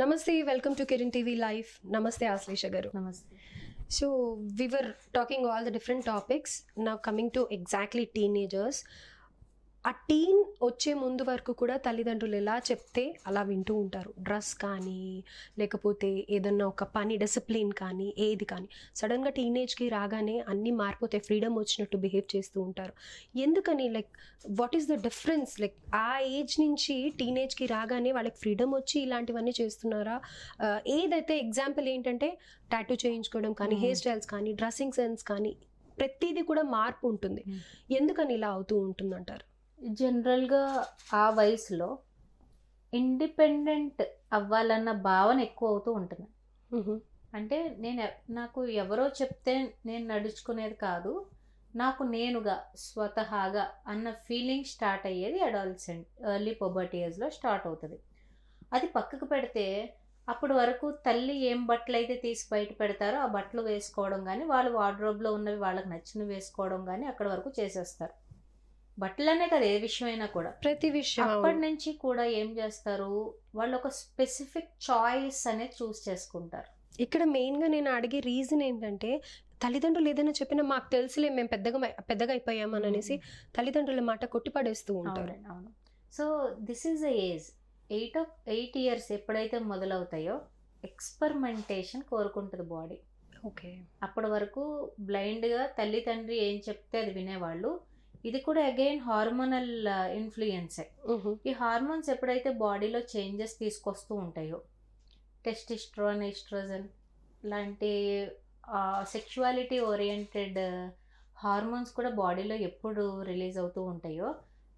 Namaste, welcome to Kiran TV Live. Namaste, Asli Shagaru. Namaste. So, we were talking all the different topics. Now, coming to exactly teenagers. ఆ టీన్ వచ్చే ముందు వరకు కూడా తల్లిదండ్రులు ఎలా చెప్తే అలా వింటూ ఉంటారు. డ్రెస్ కానీ లేకపోతే ఏదన్నా ఒక పని డిసిప్లిన్ కానీ ఏది కానీ. సడన్గా టీనేజ్కి రాగానే అన్నీ మారిపోతే ఫ్రీడమ్ వచ్చినట్టు బిహేవ్ చేస్తూ ఉంటారు. ఎందుకని? Like what is the difference? Like ఆ ఏజ్ నుంచి టీనేజ్కి రాగానే వాళ్ళకి ఫ్రీడమ్ వచ్చి ఇలాంటివన్నీ చేస్తున్నారా? ఏదైతే ఎగ్జాంపుల్ ఏంటంటే టాటూ చేయించుకోవడం కానీ. హెయిర్ స్టైల్స్ కానీ డ్రెస్సింగ్ సెన్స్ కానీ ప్రతిదీ కూడా మార్పు ఉంటుంది. ఎందుకని ఇలా అవుతూ ఉంటుందంటారు? జనరల్గా ఆ వయసులో ఇండిపెండెంట్ అవ్వాలన్న భావన ఎక్కువ అవుతూ ఉంటుంది. అంటే నేను నాకు ఎవరో చెప్తే నేను నడుచుకునేది కాదు నాకు నేనుగా స్వతహాగా అన్న ఫీలింగ్ స్టార్ట్ అయ్యేది అడాల్సెంట్ ఎర్లీ పొబర్టీ ఏజ్లో స్టార్ట్ అవుతుంది. అది పక్కకు పెడితే అప్పటి వరకు తల్లి ఏం బట్టలు అయితే తీసి బయట పెడతారో ఆ బట్టలు వేసుకోవడం కానీ వాళ్ళు వార్డ్రోబ్లో ఉన్నవి వాళ్ళకి నచ్చినవి వేసుకోవడం కానీ అక్కడి వరకు చేసేస్తారు. బట్టలనే కదా ఏ విషయమైనా కూడా. ప్రతి విషయం అప్పటి నుంచి కూడా ఏం చేస్తారు? వాళ్ళు ఒక స్పెసిఫిక్ చాయిస్ అనేది చూస్ చేసుకుంటారు. ఇక్కడ మెయిన్గా నేను అడిగే రీజన్ ఏంటంటే తల్లిదండ్రులు ఏదైనా చెప్పినా మాకు తెలుసులే మేము పెద్దగా పెద్దగా అయిపోయామని అనేసి తల్లిదండ్రుల మాట కొట్టిపడేస్తూ ఉంటారు. అవును. So this is the age eight of eight years ఎప్పుడైతే మొదలవుతాయో ఎక్స్పెరిమెంటేషన్ కోరుకుంటుంది బాడీ ఓకే. అప్పటి వరకు బ్లైండ్గా తల్లి తండ్రి ఏం చెప్తే అది వినేవాళ్ళు ఇది కూడా అగైన్ హార్మోనల్ ఇన్ఫ్లుయెన్సే. ఈ హార్మోన్స్ ఎప్పుడైతే బాడీలో చేంజెస్ తీసుకొస్తూ ఉంటాయో టెస్టిస్ట్రోన్ ఎస్ట్రోజన్ లాంటి సెక్షువాలిటీ ఓరియంటెడ్ హార్మోన్స్ కూడా బాడీలో ఎప్పుడు రిలీజ్ అవుతూ ఉంటాయో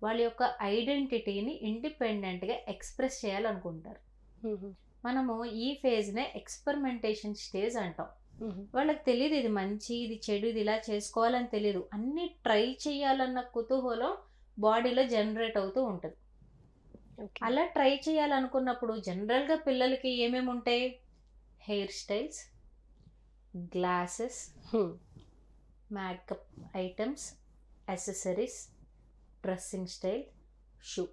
వాళ్ళ యొక్క ఐడెంటిటీని ఇండిపెండెంట్గా ఎక్స్ప్రెస్ చేయాలనుకుంటారు. మనము ఈ ఫేజ్నే ఎక్స్పెరిమెంటేషన్ స్టేజ్ అంటాం. వాళ్ళకి తెలియదు ఇది మంచి ఇది చెడు ఇది ఇలా చేసుకోవాలని తెలియదు అన్ని ట్రై చేయాలన్న కుతూహలం బాడీలో జనరేట్ అవుతూ ఉంటుంది. అలా ట్రై చేయాలనుకున్నప్పుడు జనరల్గా పిల్లలకి ఏమేమి ఉంటాయి? Hair styles glasses makeup items accessories dressing style shoe.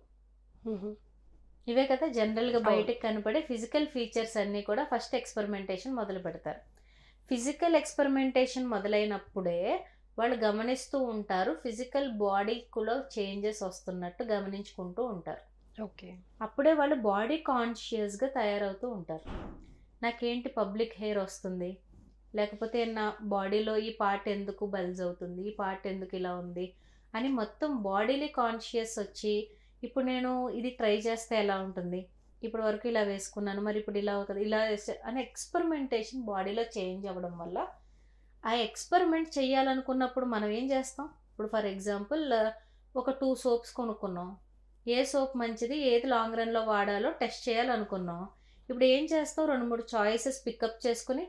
ఇవే కదా జనరల్గా బయటకు కనపడే ఫిజికల్ ఫీచర్స్ అన్నీ కూడా ఫస్ట్ ఎక్స్పెరిమెంటేషన్ మొదలు పెడతారు. ఫిజికల్ ఎక్స్పెరిమెంటేషన్ మొదలైనప్పుడే వాళ్ళు గమనిస్తూ ఉంటారు. ఫిజికల్ బాడీలో చేంజెస్ వస్తున్నట్టు గమనించుకుంటూ ఉంటారు. ఓకే. అప్పుడే వాళ్ళు బాడీ కాన్షియస్గా తయారవుతూ ఉంటారు. నాకేంటి పబ్లిక్ హెయిర్ వస్తుంది? లేకపోతే నా బాడీలో ఈ పార్ట్ ఎందుకు బల్జ్ అవుతుంది? ఈ పార్ట్ ఎందుకు ఇలా ఉంది? అని మొత్తం బాడీలీ కాన్షియస్ వచ్చి ఇప్పుడు నేను ఇది ట్రై చేస్తే ఎలా ఉంటుంది? ఇప్పటి వరకు ఇలా వేసుకున్నాను. మరి ఇప్పుడు ఇలా అవుతుంది. ఇలా వేస్తే అని ఎక్స్పెరిమెంటేషన్ బాడీలో చేంజ్ అవ్వడం వల్ల ఆ ఎక్స్పెరిమెంట్ చేయాలనుకున్నప్పుడు మనం ఏం చేస్తాం? ఇప్పుడు ఫర్ ఎగ్జాంపుల్ ఒక టూ సోప్స్ కొనుక్కున్నాం. ఏ సోప్ మంచిది? ఏది లాంగ్ రన్లో వాడాలో టెస్ట్ చేయాలనుకున్నాం. ఇప్పుడు ఏం చేస్తాం? రెండు మూడు చాయిసెస్ పికప్ చేసుకుని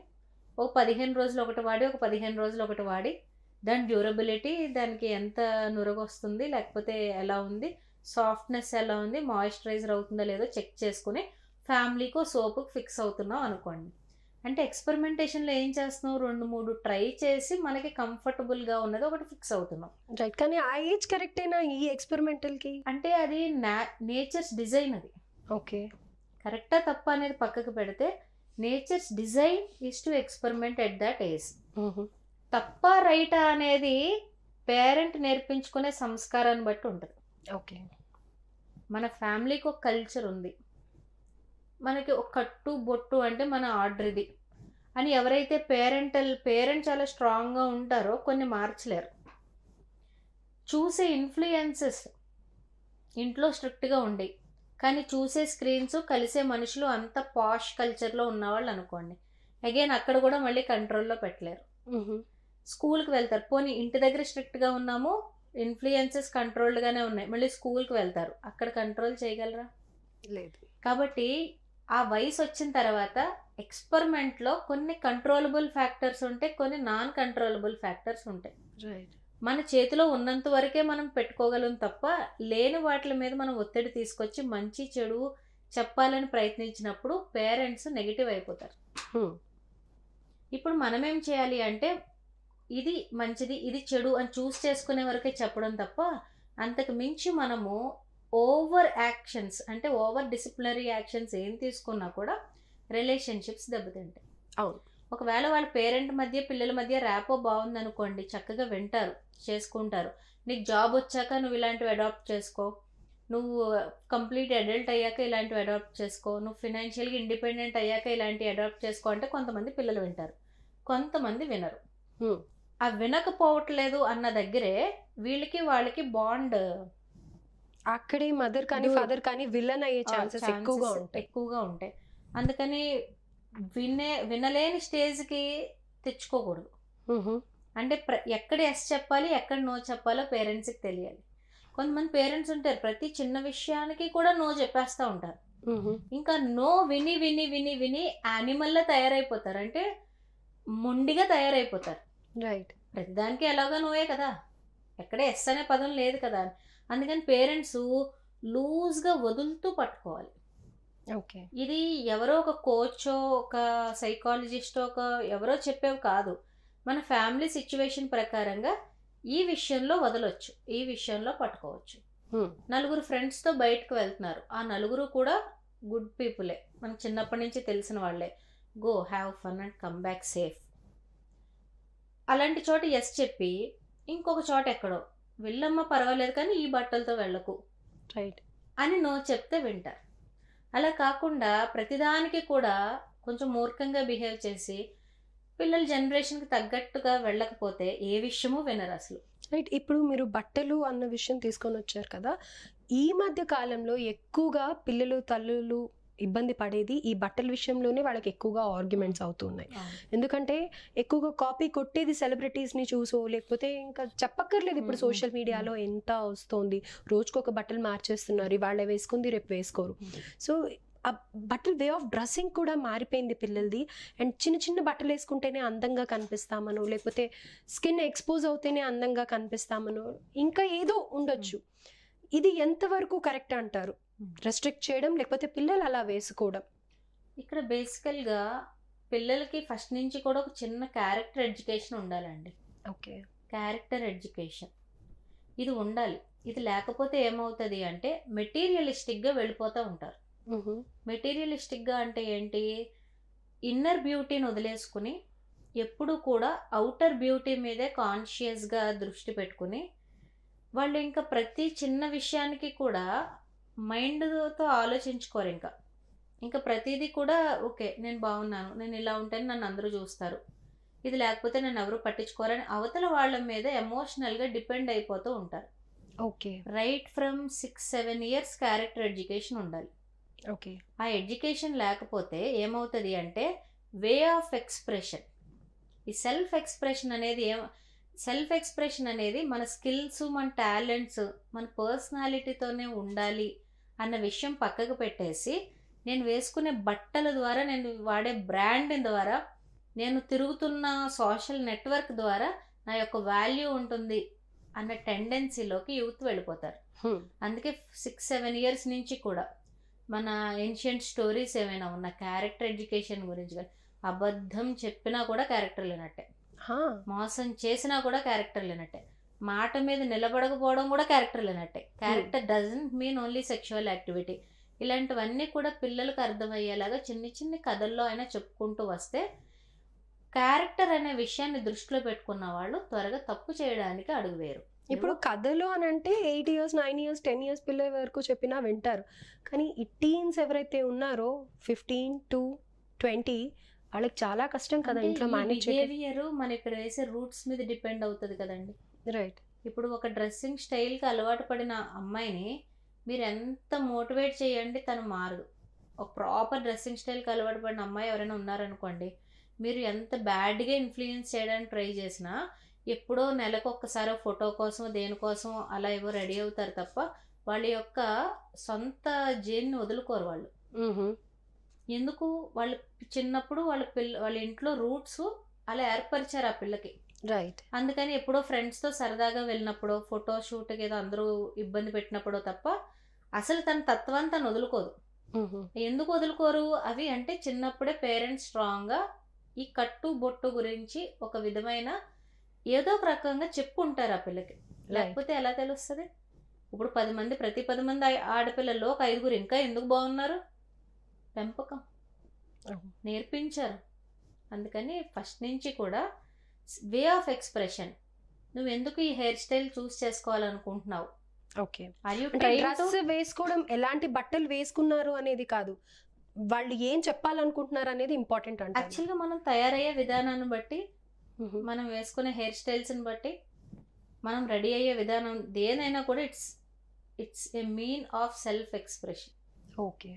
ఓ పదిహేను రోజులు ఒకటి వాడి ఒక పదిహేను రోజులు ఒకటి వాడి. దాని డ్యూరబిలిటీ దానికి ఎంత నురగొస్తుంది? లేకపోతే ఎలా ఉంది? సాఫ్ట్నెస్ ఎలా ఉంది? మాయిశ్చరైజర్ అవుతుందో లేదో చెక్ చేసుకుని ఫ్యామిలీకో సోపు ఫిక్స్ అవుతున్నాం అనుకోండి. అంటే ఎక్స్పెరిమెంటేషన్లో ఏం చేస్తున్నాం రెండు మూడు ట్రై చేసి మనకి కంఫర్టబుల్గా ఉన్నది ఒకటి ఫిక్స్ అవుతున్నాం రైట్. కానీ ఆ ఏజ్ కరెక్ట్ అయినా ఈ ఎక్స్పెరిమెంటల్కి? అంటే అది నేచర్స్ డిజైన్ అది. ఓకే. కరెక్టా తప్ప అనేది పక్కకు పెడితే nature's design is to experiment at that age. తప్ప రైటా అనేది పేరెంట్ నేర్పించుకునే సంస్కారాన్ని బట్టి ఉంటుంది. ఓకే. మన ఫ్యామిలీకి ఒక కల్చర్ ఉంది. మనకి ఒక కట్టు బొట్టు అంటే మన ఆర్డర్ ఇది. అని ఎవరైతే పేరెంటల్ పేరెంట్ చాలా స్ట్రాంగ్గా ఉంటారో కొన్ని మార్చలేరు. చూసే ఇన్ఫ్లుయెన్సెస్ ఇంట్లో స్ట్రిక్ట్గా ఉండేవి కానీ చూసే స్క్రీన్స్ కలిసే మనుషులు అంత పాష్ కల్చర్లో ఉన్నవాళ్ళు అనుకోండి. అగైన్ అక్కడ కూడా మళ్ళీ కంట్రోల్లో పెట్టలేరు. స్కూల్కి వెళ్తారు. పోనీ ఇంటి దగ్గర స్ట్రిక్ట్గా ఉన్నాము ఇన్ఫ్లుయెన్సెస్ కంట్రోల్డ్గానే ఉన్నాయి. మళ్ళీ స్కూల్కి వెళ్తారు. అక్కడ కంట్రోల్ చేయగలరా? లేదు. కాబట్టి ఆ వయసు వచ్చిన తర్వాత ఎక్స్పెరిమెంట్లో కొన్ని కంట్రోలబుల్ ఫ్యాక్టర్స్ ఉంటాయి కొన్ని నాన్ కంట్రోలబుల్ ఫ్యాక్టర్స్ ఉంటాయి. రైట్ మన చేతిలో ఉన్నంత వరకే మనం పెట్టుకోగలం తప్ప లేని వాటి మీద మనం ఒత్తిడి తీసుకొచ్చి మంచి చెడు చెప్పాలని ప్రయత్నించినప్పుడు పేరెంట్స్ నెగిటివ్ అయిపోతారు. ఇప్పుడు మనం ఏం చేయాలి అంటే ఇది మంచిది ఇది చెడు అని చూస్ చేసుకునే వరకే చెప్పడం తప్ప అంతకు మించి మనము ఓవర్ యాక్షన్స్ అంటే ఓవర్ డిసిప్లినరీ యాక్షన్స్ ఏం తీసుకున్నా కూడా రిలేషన్షిప్స్ దెబ్బతింటాయి. అవును. ఒకవేళ వాళ్ళ పేరెంట్ మధ్య పిల్లల మధ్య ర్యాపో బాగుంది అనుకోండి చక్కగా వింటారు చేసుకుంటారు. నీకు జాబ్ వచ్చాక నువ్వు ఇలాంటివి అడాప్ట్ చేసుకో. నువ్వు కంప్లీట్ అడల్ట్ అయ్యాక ఇలాంటివి అడాప్ట్ చేసుకో. నువ్వు ఫినాన్షియల్గా ఇండిపెండెంట్ అయ్యాక ఇలాంటివి అడాప్ట్ చేసుకో అంటే కొంతమంది పిల్లలు వింటారు. కొంతమంది వినరు. ఆ వినకపోవట్లేదు అన్న దగ్గరే వీళ్ళకి వాళ్ళకి బాండ్ అక్కడే మదర్ కానీ. ఫాదర్ కానీ విలన్ అయ్యే ఛాన్సెస్ ఎక్కువగా ఉంటాయి. ఎక్కువగా ఉంటాయి. అందుకని వినే వినలేని స్టేజ్కి తెచ్చుకోకూడదు. అంటే ఎక్కడ ఎస్ చెప్పాలి ఎక్కడ నో చెప్పాలో పేరెంట్స్కి తెలియాలి. కొంతమంది పేరెంట్స్ ఉంటారు ప్రతి చిన్న విషయానికి కూడా నో చెప్పేస్తూ ఉంటారు. ఇంకా నో విని విని విని విని యానిమల్లా తయారైపోతారు. అంటే మొండిగా తయారైపోతారు. రైట్ ప్రతిదానికి ఎలాగో నోయే కదా. ఎక్కడ ఎస్ అనే పదం లేదు కదా. అందుకని పేరెంట్స్ లూజ్గా వదులుతూ పట్టుకోవాలి. ఓకే ఇది ఎవరో ఒక కోచో ఒక సైకాలజిస్టో ఒక ఎవరో చెప్పేవి కాదు. మన ఫ్యామిలీ సిచ్యువేషన్ ప్రకారంగా ఈ విషయంలో వదలొచ్చు. ఈ విషయంలో పట్టుకోవచ్చు. Hmm. నలుగురు ఫ్రెండ్స్తో బయటకు వెళ్తున్నారు. ఆ నలుగురు కూడా గుడ్ పీపులే మనకు చిన్నప్పటి నుంచి తెలిసిన వాళ్ళే. Go have fun and come back safe అలాంటి చోట ఎస్ చెప్పి ఇంకొక చోట ఎక్కడో. వెళ్ళమ్మ పర్వాలేదు కానీ ఈ బట్టలతో వెళ్ళకు రైట్ అని నో చెప్తే వింటారు. అలా కాకుండా ప్రతిదానికి కూడా కొంచెం మూర్ఖంగా బిహేవ్ చేసి పిల్లల జనరేషన్కి తగ్గట్టుగా వెళ్ళకపోతే ఏ విషయమూ వినరు అసలు. రైట్ ఇప్పుడు మీరు బట్టలు అన్న విషయం తీసుకొని వచ్చారు కదా. ఈ మధ్య కాలంలో ఎక్కువగా పిల్లలు తల్లులు ఇబ్బంది పడేది ఈ బట్టల విషయంలోనే వాళ్ళకి ఎక్కువగా ఆర్గ్యుమెంట్స్ అవుతున్నాయి. ఎందుకంటే ఎక్కువగా కాపీ కొట్టేది సెలబ్రిటీస్ని చూసో లేకపోతే ఇంకా చెప్పక్కర్లేదు ఇప్పుడు సోషల్ మీడియాలో ఎంత వస్తుంది. రోజుకొక బట్టలు మార్చేస్తున్నారు వాళ్ళే వేసుకుంది రేపు వేసుకోరు. సో ఆ బట్టల వే ఆఫ్ డ్రెస్సింగ్ కూడా మారిపోయింది పిల్లలది. అండ్ చిన్న చిన్న బట్టలు వేసుకుంటేనే అందంగా కనిపిస్తామనో లేకపోతే స్కిన్ ఎక్స్పోజ్ అవుతేనే అందంగా కనిపిస్తామనో ఇంకా ఏదో ఉండొచ్చు. ఇది ఎంతవరకు కరెక్ట్ అంటారు. రెస్ట్రిక్ట్ చేయడం లేకపోతే పిల్లలు అలా వేసుకోవడం. ఇక్కడ బేసికల్గా పిల్లలకి ఫస్ట్ నుంచి కూడా ఒక చిన్న క్యారెక్టర్ ఎడ్యుకేషన్ ఉండాలండి. ఓకే. Character education. ఇది ఉండాలి. ఇది లేకపోతే ఏమవుతుంది అంటే మెటీరియలిస్టిక్గా వెళ్ళిపోతూ ఉంటారు. మెటీరియలిస్టిక్గా అంటే ఏంటి? ఇన్నర్ బ్యూటీని వదిలేసుకుని ఎప్పుడు కూడా అవుటర్ బ్యూటీ మీదే కాన్షియస్గా దృష్టి పెట్టుకుని వాళ్ళు ఇంకా ప్రతి చిన్న విషయానికి కూడా మైండ్తో ఆలోచించుకోరు ఇంకా. ఇంకా ప్రతిదీ కూడా ఓకే నేను బాగున్నాను నేను ఇలా ఉంటేనే నన్ను అందరూ చూస్తారు. ఇది లేకపోతే నన్ను ఎవరు పట్టించుకోరని అవతల వాళ్ళ మీద ఎమోషనల్గా డిపెండ్ అయిపోతూ ఉంటారు. Okay. Right from six seven years character education ఉండాలి. ఓకే. ఆ ఎడ్యుకేషన్ లేకపోతే ఏమవుతుంది అంటే వే ఆఫ్ ఎక్స్ప్రెషన్. ఈ సెల్ఫ్ ఎక్స్ప్రెషన్ అనేది ఏం సెల్ఫ్ ఎక్స్ప్రెషన్ అనేది మన స్కిల్స్ మన టాలెంట్స్ మన పర్సనాలిటీతోనే ఉండాలి అన్న విషయం పక్కకు పెట్టేసి నేను వేసుకునే బట్టల ద్వారా నేను వాడే బ్రాండ్ ద్వారా నేను తిరుగుతున్న సోషల్ నెట్వర్క్ ద్వారా నా యొక్క వాల్యూ ఉంటుంది అన్న టెండెన్సీలోకి యూత్ వెళ్ళిపోతారు. అందుకే సిక్స్ సెవెన్ ఇయర్స్ నుంచి కూడా మన ఏన్షియంట్ స్టోరీస్ ఏమైనా ఉన్న క్యారెక్టర్ ఎడ్యుకేషన్ గురించి కానీ అబద్ధం చెప్పినా కూడా క్యారెక్టర్ లేనట్టే మోసం చేసినా కూడా క్యారెక్టర్ లేనట్టే మాట మీద నిలబడకపోవడం కూడా క్యారెక్టర్ లేనట్టే character doesn't mean only sexual activity ఇలాంటివన్నీ కూడా పిల్లలకు అర్థమయ్యేలాగా చిన్ని చిన్ని కథల్లో అయినా చెప్పుకుంటూ వస్తే క్యారెక్టర్ అనే విషయాన్ని దృష్టిలో పెట్టుకున్న వాళ్ళు త్వరగా తప్పు చేయడానికి అడుగు వేరు ఇప్పుడు కథలు అని అంటే eight years nine years ten years పిల్లల వరకు చెప్పినా వింటారు. కానీ ఈ టీన్స్ ఎవరైతే ఉన్నారో ఫిఫ్టీన్ టు ట్వంటీ వాళ్ళకి చాలా కష్టం కదా ఇంట్లో మేనేజ్ బిహేవియర్ మన ఇక్కడ వేసే రూట్స్ మీద డిపెండ్ అవుతుంది కదండి. రైట్ ఇప్పుడు ఒక డ్రెస్సింగ్ స్టైల్కి అలవాటు పడిన అమ్మాయిని మీరు ఎంత మోటివేట్ చేయండి తను మారదు. ఒక ప్రాపర్ డ్రెస్సింగ్ స్టైల్కి అలవాటు పడిన అమ్మాయి ఎవరైనా ఉన్నారనుకోండి మీరు ఎంత బ్యాడ్గా ఇన్ఫ్లుయెన్స్ చేయడానికి ట్రై చేసినా ఎప్పుడో నెలకు ఒక్కసారి ఫోటో కోసం దేనికోసం అలా ఏవో రెడీ అవుతారు తప్ప వాళ్ళ యొక్క సొంత జేన్ని వదులుకోరు వాళ్ళు. ఎందుకు వాళ్ళ చిన్నప్పుడు వాళ్ళ పిల్ల వాళ్ళ ఇంట్లో రూట్స్ అలా ఏర్పరిచారు ఆ పిల్లకి. రైట్ అందుకని ఎప్పుడో ఫ్రెండ్స్తో సరదాగా వెళ్ళినప్పుడు ఫోటో షూట్కి ఏదో అందరూ ఇబ్బంది పెట్టినప్పుడో తప్ప అసలు తన తత్వాన్ని తను వదులుకోదు. ఎందుకు వదులుకోరు? అవి అంటే చిన్నప్పుడే పేరెంట్స్ స్ట్రాంగ్గా ఈ కట్టు బొట్టు గురించి ఒక విధమైన ఏదో ఒక రకంగా చెప్పుంటారు ఆ పిల్లకి. లేకపోతే ఎలా తెలుస్తుంది? ఇప్పుడు పది మంది ప్రతి పది మంది ఆడపిల్లల్లో ఒక ఐదుగురు ఇంకా ఎందుకు బాగున్నారు? పెంపకం. నేర్పించారు. అందుకని ఫస్ట్ నుంచి కూడా వే ఆఫ్ ఎక్స్ప్రెషన్. నువ్వు ఎందుకు ఈ హెయిర్ స్టైల్ చూస్ చేసుకోవాలనుకుంటున్నావు? ఓకే. డ్రెస్ వేసుకోవడం ఎలాంటి బట్టలు వేసుకున్నారు అనేది కాదు. వాళ్ళు ఏం చెప్పాలనుకుంటున్నారు అనేది ఇంపార్టెంట్ అంటే యాక్చువల్గా మనం తయారయ్యే విధానాన్ని బట్టి మనం వేసుకునే హెయిర్ స్టైల్స్ని బట్టి మనం రెడీ అయ్యే విధానం దేనైనా కూడా it's it's a mean of self expression. Okay.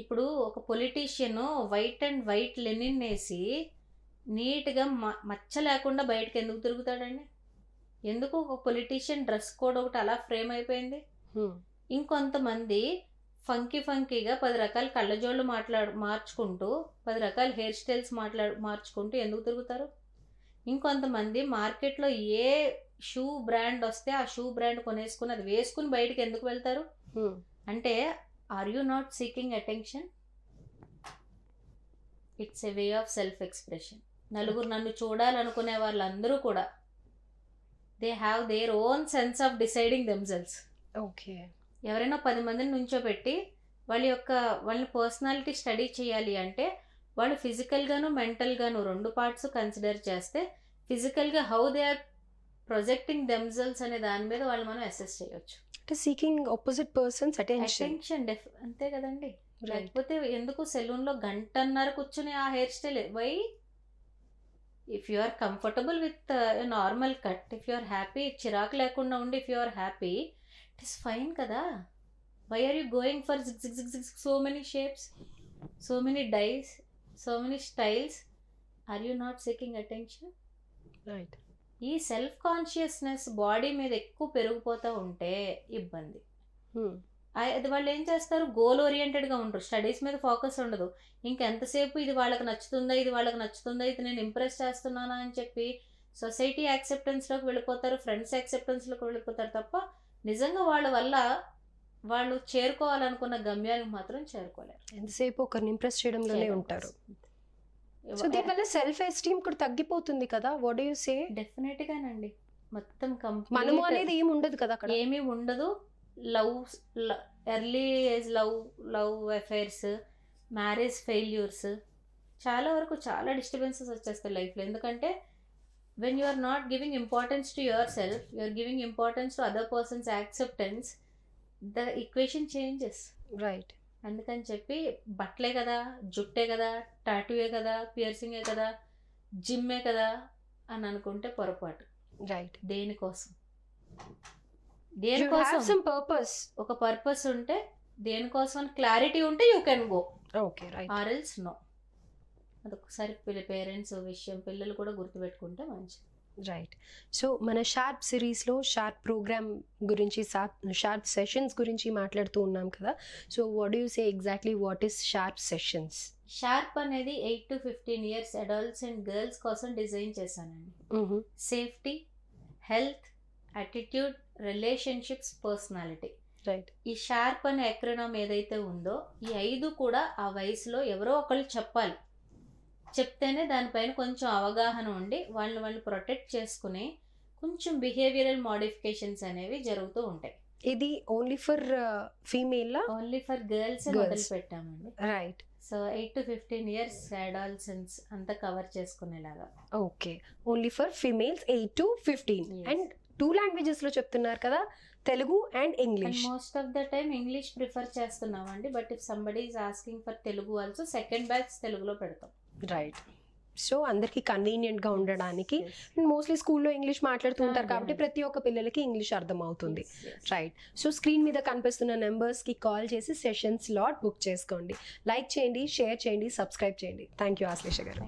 ఇప్పుడు ఒక politician white and white linen వేసి నీట్గా మచ్చ లేకుండా బయటకు ఎందుకు తిరుగుతాడండి? ఎందుకు ఒక పొలిటీషియన్ డ్రెస్ కోడ్ ఒకటి అలా ఫ్రేమ్ అయిపోయింది? ఇంకొంతమంది ఫంకీ ఫంకీగా పది రకాల కళ్ళజోళ్ళు మాట్లాడు మార్చుకుంటూ పది రకాల హెయిర్ స్టైల్స్ మాట్లాడు మార్చుకుంటూ ఎందుకు తిరుగుతారు? ఇంకొంతమంది మార్కెట్లో ఏ షూ బ్రాండ్ వస్తే ఆ షూ బ్రాండ్ కొనేసుకుని అది వేసుకుని బయటికి ఎందుకు వెళ్తారు? అంటే are you not seeking attention it's a way of self expression నలుగురు నన్ను చూడాలనుకునే వాళ్ళందరూ కూడా they have their own sense of deciding themselves okay ఎవరైనా పది మందిని నుంచోబెట్టి వాళ్ళ యొక్క వాళ్ళ పర్సనాలిటీ స్టడీ చేయాలి అంటే వాళ్ళు ఫిజికల్గాను మెంటల్గాను రెండు పార్ట్స్ కన్సిడర్ చేస్తే ఫిజికల్గా how they are projecting themselves అనే దాని మీద వాళ్ళు మనం అసెస్ చేయొచ్చు. అంటే seeking opposite persons attention attention డెఫ్ అంతే కదండి. లేకపోతే ఎందుకు సెలూన్లో గంటన్నర కూర్చుని ఆ hair style why if you are comfortable with normal cut if you are happy చిరాకు లేకుండా ఉండి if you are happy it is fine కదా. Why are you going for so many shapes so many dyes so many styles are you not seeking attention right ఈ self consciousness body మీద ఎక్కువ పెరిగిపోతూ ఉంటే ఇబ్బంది. అది వాళ్ళు ఏం చేస్తారు? గోల్ ఓరియంటెడ్గా ఉంటారు స్టడీస్ మీద ఫోకస్ ఉండదు. ఇంకెంతసేపు ఇది వాళ్ళకి నచ్చుతుందా ఇది వాళ్ళకి నచ్చుతుందా ఇది నేను ఇంప్రెస్ చేస్తున్నానా అని చెప్పి సొసైటీ యాక్సెప్టెన్స్లోకి వెళ్ళిపోతారు. ఫ్రెండ్స్ యాక్సెప్టెన్స్లోకి వెళ్ళిపోతారు తప్ప నిజంగా వాళ్ళ వల్ల వాళ్ళు చేరుకోవాలనుకున్న గమ్యానికి మాత్రం చేరుకోలేరు. ఎంతసేపు ఒకరిని ఇంప్రెస్ చేయడంలోనే ఉంటారు. సో దీనివల్ల సెల్ఫ్ ఎస్టీమ్ కూడా తగ్గిపోతుంది కదా. వాట్ యు సే డెఫినెట్గానండి మొత్తం మనము అనేది ఏమి ఉండదు కదా అక్కడ. ఏమీ ఉండదు. Love early age love love affairs marriage failures చాలా వరకు చాలా డిస్టర్బెన్సెస్ వచ్చేస్తాయి లైఫ్లో ఎందుకంటే when you are not giving importance to your self you are giving importance to other persons acceptance the equation changes right అందుకని చెప్పి బట్టలే కదా జుట్టే కదా టాటూయే కదా పియర్సింగే కదా జిమ్మే కదా అని అనుకుంటే పొరపాటు. రైట్ దేనికోసం? దేనికోసం? పర్పస్ ఒక పర్పస్ ఉంటే దేనికోసం క్లారిటీ ఉంటే you can go okay right or else no అదొకసారి పిల్ల పేరెంట్స్ విషయం పిల్లలు కూడా గుర్తుపెట్టుకుంటే మంచిది. రైట్ సో మన షార్ప్ సిరీస్లో షార్ప్ ప్రోగ్రామ్ గురించి షార్ప్ సెషన్స్ గురించి మాట్లాడుతూ ఉన్నాం కదా. So what you say exactly what is SHARP sessions SHARP అనేది eight to fifteen years adults and girls కోసం డిజైన్ చేశానండి. Safety health attitude relationships personality right ఈ షార్ప్ అనే ఎక్రనామ్ ఏదైతే ఉందో ఈ ఐదు కూడా ఆ వయసులో ఎవరో ఒకళ్ళు చెప్పాలి. చెప్తేనే దానిపైన కొంచెం అవగాహన ఉండి వాళ్ళని వాళ్ళు ప్రొటెక్ట్ చేసుకుని కొంచెం బిహేవియరల్ మోడిఫికేషన్స్ అనేవి జరుగుతూ ఉంటాయి. ఇది only for female only for girls. మొదలు పెట్టామండి right so eight to fifteen years adolescence అంతా కవర్ చేసుకునేలాగా. Okay only for females eight to fifteen. And two లాంగ్వేజెస్లో చెప్తున్నారు కదా Telugu and English most of the time English prefer చేస్తున్నామండి but if somebody is asking for Telugu also second batch తెలుగులో పెడతాం. Right so అందరికి కన్వీనియంట్గా ఉండడానికి mostly స్కూల్లో English మాట్లాడుతూ ఉంటారు కాబట్టి. ప్రతి ఒక్క పిల్లలకి ఇంగ్లీష్ అర్థం అవుతుంది. రైట్ సో స్క్రీన్ మీద కనిపిస్తున్న నెంబర్స్కి కాల్ చేసి సెషన్ స్లాట్ బుక్ చేసుకోండి. లైక్ చేయండి షేర్ చేయండి సబ్స్క్రైబ్ చేయండి. థ్యాంక్ యూ ఆశ్లేష గారు.